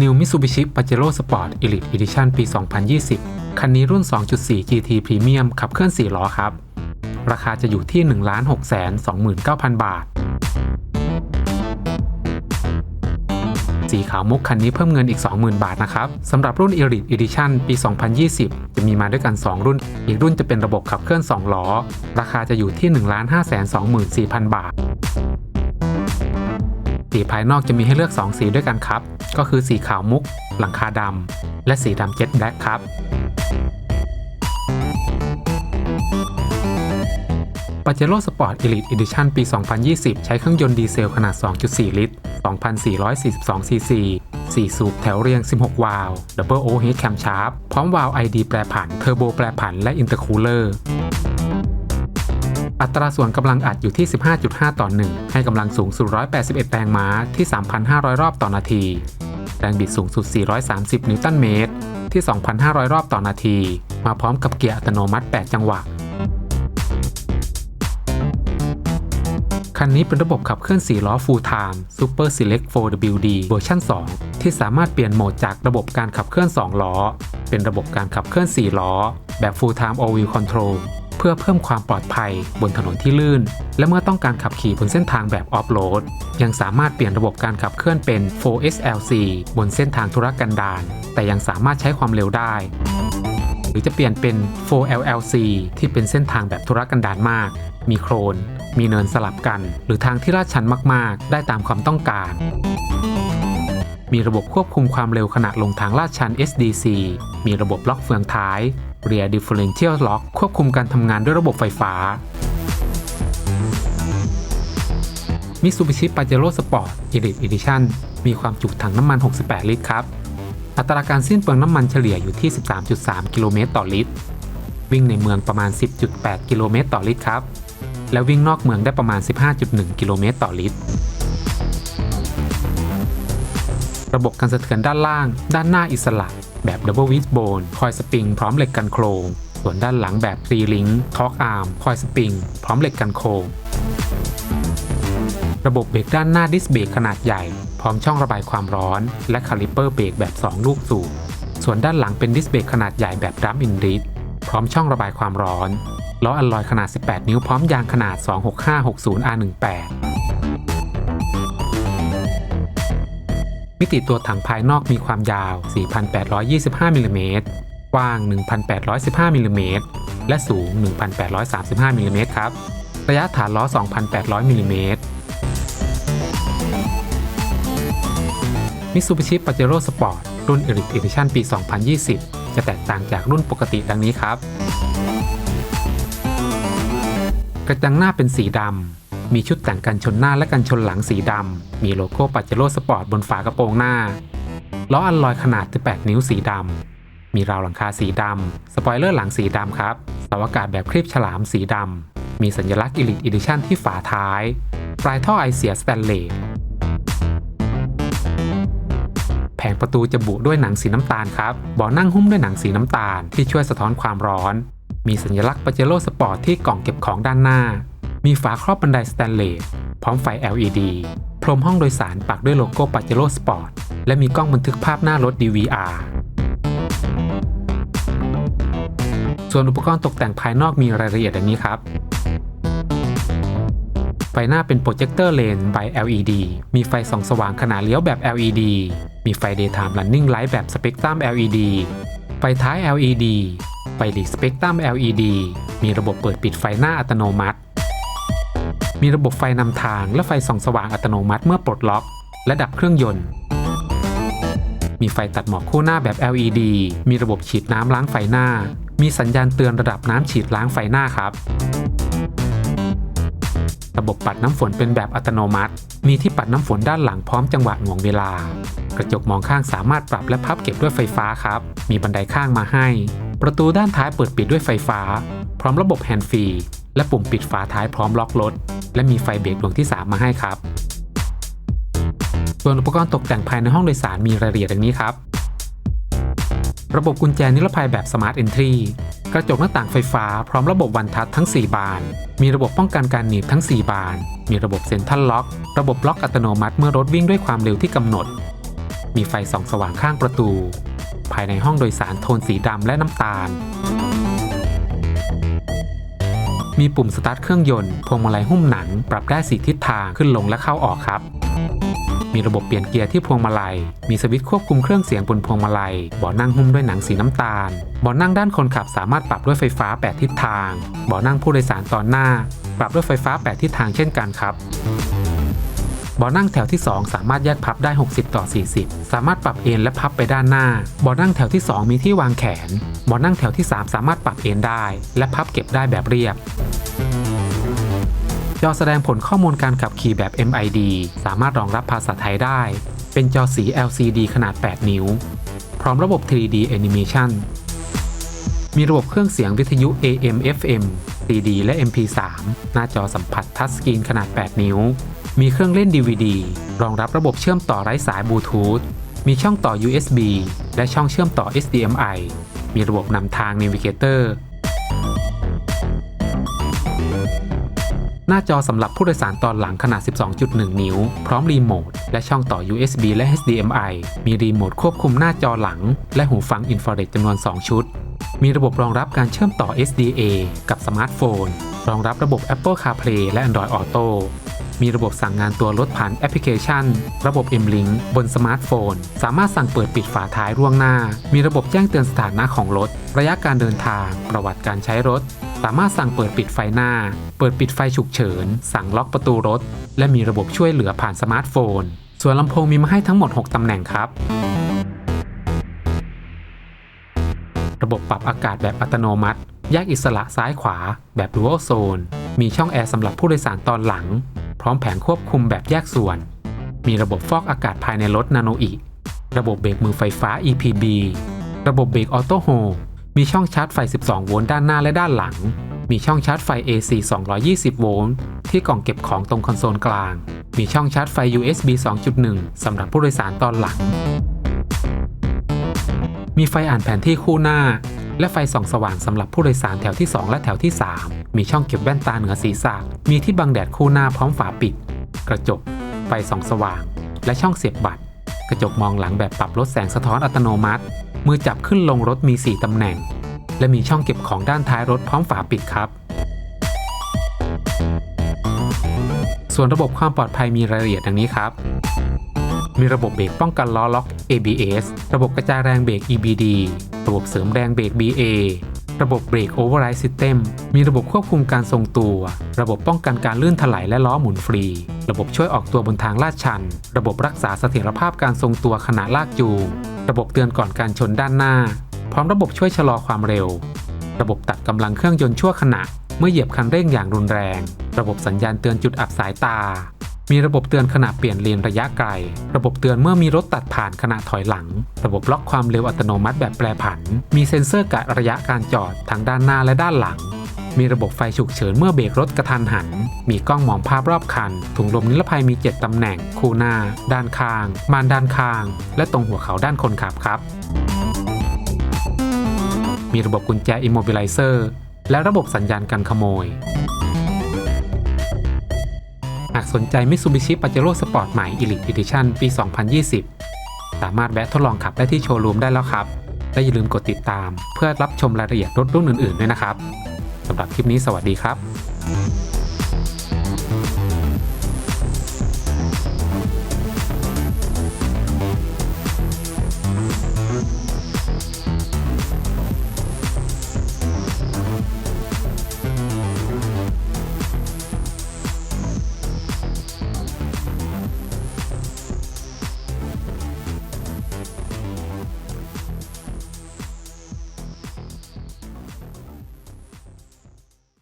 New Mitsubishi Pajero Sport Elite Edition ปี 2020 คันนี้รุ่น 2.4 GT Premium ขับเคลื่อน 4 ล้อครับ ราคาจะอยู่ที่ 1 6 2 9 0 0 0 บาท สีขาวมุกคันนี้เพิ่มเงินอีก 20,000 บาทนะครับสำหรับรุ่น Elite Edition ปี 2020 จะมีมาด้วยกัน 2 รุ่น อีกรุ่นจะเป็นระบบขับเคลื่อน 2 ล้อ ราคาจะอยู่ที่ 1 5 2 4 0 0 0 บาท สีภายนอกจะมีให้เลือก 2 สีด้วยกันครับ ก็คือสีขาวมุก หลังคาดำ และสีดำเจ็ตแบล็กครับ p a j e r o Sport Elite Edition ปี 2020 ใช้เครื่องยนต์ดีเซลขนาด 2.4 ลิตร 2,442 ซีซี 4 สูบแถวเรียง 16 วาล์ว Double Overhead Camshaft พร้อมวาล์ว ID แปรผัน เทอร์โบแปรผัน และ Intercooler อั อัตราส่วนกำลังอัดอยู่ที่ 15.5 ต่อ 1 ให้กำลังสูงสุด 181 แรงม้าที่ 3,500 รอบต่อนาที แรงบิดสูงสุด 430 นิวตันเมตร ที่ 2,500 รอบต่อนาที มาพร้อมกับเกียร์อัตโนมัติ 8 จังหวะ คันนี้เป็นระบบขับเคลื่อน 4 ล้อ Full Time Super Select 4WD เวอร์ชัน2 ที่สามารถเปลี่ยนโหมดจากระบบการขับเคลื่อน 2 ล้อ เป็นระบบการขับเคลื่อน 4 ล้อ แบบ Full Time All Wheel Control เพื่อเพิ่มความปลอดภัยบนถนนที่ลื่น และเมื่อต้องการขับขี่บนเส้นทางแบบออฟโรดยังสามารถเปลี่ยนระบบการขับเคลื่อนเป็น 4SLC บนเส้นทางธุรกันดารแต่ยังสามารถใช้ความเร็วได้ หรือจะเปลี่ยนเป็น 4LLC ที่เป็นเส้นทางแบบธุรกันดารมาก มีโครน มีเนินสลับกัน หรือทางที่ลาดชันมาก ๆ ได้ตามความต้องการมีระบบควบคุมความเร็วขณะลงทางลาดชัน SDC มีระบบล็อกเฟืองท้าย Rear Differential Lock ควบคุมการทำงานด้วยระบบไฟฟ้า Mitsubishi Pajero Sport Elite Edition มีความจุถังน้ำมัน 68 ลิตรครับ อัตราการสิ้นเปลืองน้ำมันเฉลี่ยอยู่ที่ 13.3 กิโลเมตรต่อลิตร วิ่งในเมืองประมาณ 10.8 กิโลเมตรต่อลิตรครับ และวิ่งนอกเมืองได้ประมาณ 15.1 กิโลเมตรต่อลิตร ระบบการสะเทือนด้านล่าง ด้านหน้าอิสระ แบบ Double Wishbone คอยสปริงพร้อมเหล็กกันโครง ส่วนด้านหลังแบบ Three Link Torque Arm คอยสปริงพร้อมเหล็กกันโครงระบบเบรกด้านหน้าดิสเบรกขนาดใหญ่ พร้อมช่องระบายความร้อน และคาลิเปอร์เบรกแบบ 2 ลูกสูบส่วนด้านหลังเป็นดิสเบรกขนาดใหญ่แบบดัมอินดิสพร้อมช่องระบายความร้อนล้ออัลลอยขนาด 18 นิ้วพร้อมยางขนาด 26560R18 มิติตัวถังภายนอกมีความยาว 4,825มิลลิเมตรกว้าง 1,815มิลลิเมตรและสูง 1,835มิลลิเมตรครับ ระยะฐานล้อ 2,800มิลลิเมตร Mitsubishi Pajero Sport รุ่น Elite Edition ปี 2020 จะแตกต่างจากรุ่นปกติดังนี้ครับ กระจังหน้าเป็นสีดำ มีชุดแต่งกันชนหน้าและกันชนหลังสีดำ มีโลโก้ Pajero Sport บนฝากระโปรงหน้า ล้ออัลลอยขนาด 18 นิ้วสีดำ มีราวหลังคาสีดำ สปอยเลอร์หลังสีดำครับ สาอากาศแบบครีบฉลามสีดำ มีสัญลักษณ์ Elite Edition ที่ฝาท้าย ปลายท่อไอเสียสแตนเลส แผงประตูจะบุด้วยหนังสีน้ำตาลครับบาะนั่งหุ้มด้วยหนังสีน้ำตาลที่ช่วยสะท้อนความร้อน มีสัญลักษณ์ Pajero Sport ที่กล่องเก็บของด้านหน้า มีฝาครอบบันไดสแตนเลสพร้อมไฟ LED พรมห้องโดยสารปักด้วยโลโก้ Pajero Sport และมีกล้องบันทึกภาพหน้ารถ DVR ส่วนอุปกรณ์ตกแต่งภายนอกมีรายละเอียดดังนี้ครับ ไฟหน้าเป็นโปรเจคเตอร์เลนส์ by LED มีไฟส่องสว่างขนาดเลี้ยวแบบ LED มีไฟ Daytime Running Light แบบ Spectrum LED ไฟท้าย LED ไฟหลีก Spectrum LED มีระบบเปิดปิดไฟหน้าอัตโนมัติ มีระบบไฟนำทางและไฟส่องสว่างอัตโนมัติเมื่อปลดล็อก และดับเครื่องยนต์ มีไฟตัดหมอกคู่หน้าแบบ LED มีระบบฉีดน้ำล้างไฟหน้า มีสัญญาณเตือนระดับน้ำฉีดล้างไฟหน้าครับ ระบบปัดน้ำฝนเป็นแบบอัตโนมัติ มีที่ปัดน้ำฝนด้านหลังพร้อมจังหวะหน่วงเวลา กระจกมองข้างสามารถปรับและพับเก็บด้วยไฟฟ้าครับ มีบันไดข้างมาให้ ประตูด้านท้ายเปิดปิดด้วยไฟฟ้า พร้อมระบบแฮนด์ฟรีและปุ่มปิดฝาท้ายพร้อมล็อกรถ และมีไฟเบรกดวงที่ 3 มาให้ครับ ส่วนอุปกรณ์ตกแต่งภายในห้องโดยสารมีรายละเอียดดังนี้ครับ ระบบกุญแจนิรภัยแบบ Smart Entry กระจกหน้าต่างไฟฟ้าพร้อมระบบวันทัชทั้ง 4 บาน มีระบบป้องกันการหนีบทั้ง 4 บาน มีระบบเซ็นทรัลล็อก ระบบล็อกอัตโนมัติเมื่อรถวิ่งด้วยความเร็วที่กำหนด มีไฟส่องสว่างข้างประตู ภายในห้องโดยสารโทนสีดำและน้ำตาล มีปุ่มสตาร์ทเครื่องยนต์ พวงมาลัยหุ้มหนัง ปรับได้สีทิศทางขึ้นลงและเข้าออกครับ มีระบบเปลี่ยนเกียร์ที่พวงมาลัย มีสวิตช์ควบคุมเครื่องเสียงบนพวงมาลัยเบาะนั่งหุ้มด้วยหนังสีน้ำตาลเบาะนั่งด้านคนขับสามารถปรับด้วยไฟฟ้า 8 ทิศทางเบาะนั่งผู้โดยสารตอนหน้า ปรับด้วยไฟฟ้า 8 ทิศทางเช่นกันครับบาะนั่งแถวที่ 2 สามารถแยกพับได้ 60 ต่อ 40 สามารถปรับเอนและพับไปด้านหน้าบาะนั่งแถวที่ 2 มีที่วางแขนบาะนั่งแถวที่ 3 สามารถปรับเอนได้ และพับเก็บได้แบบเรียบ จอแสดงผลข้อมูลการขับขี่แบบ MID สามารถรองรับภาษาไทยได้ เป็นจอสี LCD ขนาด 8 นิ้ว พร้อมระบบ 3D Animation มีระบบเครื่องเสียงวิทยุ AM FM CD และ MP3 หน้าจอสัมผัสทัชสกรีนขนาด 8 นิ้ว มีเครื่องเล่น DVD รองรับระบบเชื่อมต่อไร้สายบลูทูธ มีช่องต่อ USB และช่องเชื่อมต่อ HDMI มีระบบนำทาง Navigator หน้าจอสำหรับผู้โดยสารตอนหลังขนาด 12.1 นิ้ว พร้อมรีโมท และช่องต่อ USB และ HDMI มีรีโมทควบคุมหน้าจอหลัง และหูฟังอินฟราเรดจำนวน 2 ชุด มีระบบรองรับการเชื่อมต่อ SDA กับสมาร์ทโฟน รองรับระบบ Apple CarPlay และ Android Auto มีระบบสั่งงานตัวรถผ่านแอปพลิเคชัน ระบบ M-Link บนสมาร์ทโฟน สามารถสั่งเปิดปิดฝาท้ายร่วงหน้า มีระบบแจ้งเตือนสถานะของรถ ระยะการเดินทาง ประวัติการใช้รถ สามารถสั่งเปิดปิดไฟหน้า เปิดปิดไฟฉุกเฉิน สั่งล็อกประตูรถ และมีระบบช่วยเหลือผ่านสมาร์ทโฟน ส่วนลำโพงมีมาให้ทั้งหมด 6 ตำแหน่งครับ ระบบปรับอากาศแบบอัตโนมัติ แยกอิสระซ้ายขวา แบบ Dual Zone มีช่องแอร์สำหรับผู้โดยสารตอนหลัง พร้อมแผงควบคุมแบบแยกส่วน มีระบบฟอกอากาศภายในรถนาโนอีระบบเบรกมือไฟฟ้า EPB ระบบเบรกออโต้โฮ มีช่องชาร์จไฟ 12 โวลต์ด้านหน้าและด้านหลัง มีช่องชาร์จไฟ AC 220 โวลต์ที่กล่องเก็บของตรงคอนโซลกลาง มีช่องชาร์จไฟ USB 2.1 สำหรับผู้โดยสารตอนหลัง มีไฟอ่านแผนที่คู่หน้า และไฟส่องสว่างสำหรับผู้โดยสารแถวที่ 2 และแถวที่ 3 มีช่องเก็บแว่นตาเหนือศีรษะ มีที่บังแดดคู่หน้าพร้อมฝาปิด กระจก ไฟส่องสว่าง และช่องเสียบบัตร กระจกมองหลังแบบปรับลดแสงสะท้อนอัตโนมัติ มือจับขึ้นลงรถมี 4 ตำแหน่ง และมีช่องเก็บของด้านท้ายรถพร้อมฝาปิดครับ ส่วนระบบความปลอดภัยมีรายละเอียดดังนี้ครับ มีระบบเบรกป้องกันล้อล็อก ABS ระบบกระจายแรงเบรก EBD ระบบเสริมแรงเบรก BA ระบบเบรก Override System มีระบบควบคุมการทรงตัว ระบบป้องกันการลื่นถลายและล้อหมุนฟรี ระบบช่วยออกตัวบนทางลาดชัน ระบบรักษาเสถียรภาพการทรงตัวขณะลากจูง ระบบเตือนก่อนการชนด้านหน้า พร้อมระบบช่วยชะลอความเร็ว ระบบตัดกำลังเครื่องยนต์ชั่วขณะ เมื่อเหยียบคันเร่งอย่างรุนแรง ระบบสัญญาณเตือนจุดอับสายตา มีระบบเตือนขณะเปลี่ยนเลนระยะไกล ระบบเตือนเมื่อมีรถตัดผ่านขณะถอยหลัง ระบบล็อกความเร็วอัตโนมัติแบบแปรผัน มีเซ็นเซอร์กะระยะการจอดทั้งด้านหน้าและด้านหลัง มีระบบไฟฉุกเฉินเมื่อเบรกรถกระทันหัน มีกล้องมองภาพรอบคัน ถุงลมนิรภัยมี 7 ตำแหน่ง คู่หน้า ด้านข้าง มานด้านข้าง และตรงหัวเขาด้านคนขับครับ มีระบบกุญแจ Immobilizer และระบบสัญญาณกันขโมย หากสนใจ Mitsubishi Pajero Sport ใหม่ Elite Edition ปี 2020 สามารถแวะทดลองขับได้ที่โชว์รูมได้แล้วครับ และอย่าลืมกดติดตาม เพื่อรับชมรายละเอียดรถรุ่นอื่นๆด้วยนะครับสำหรับคลิปนี้สวัสดีครับ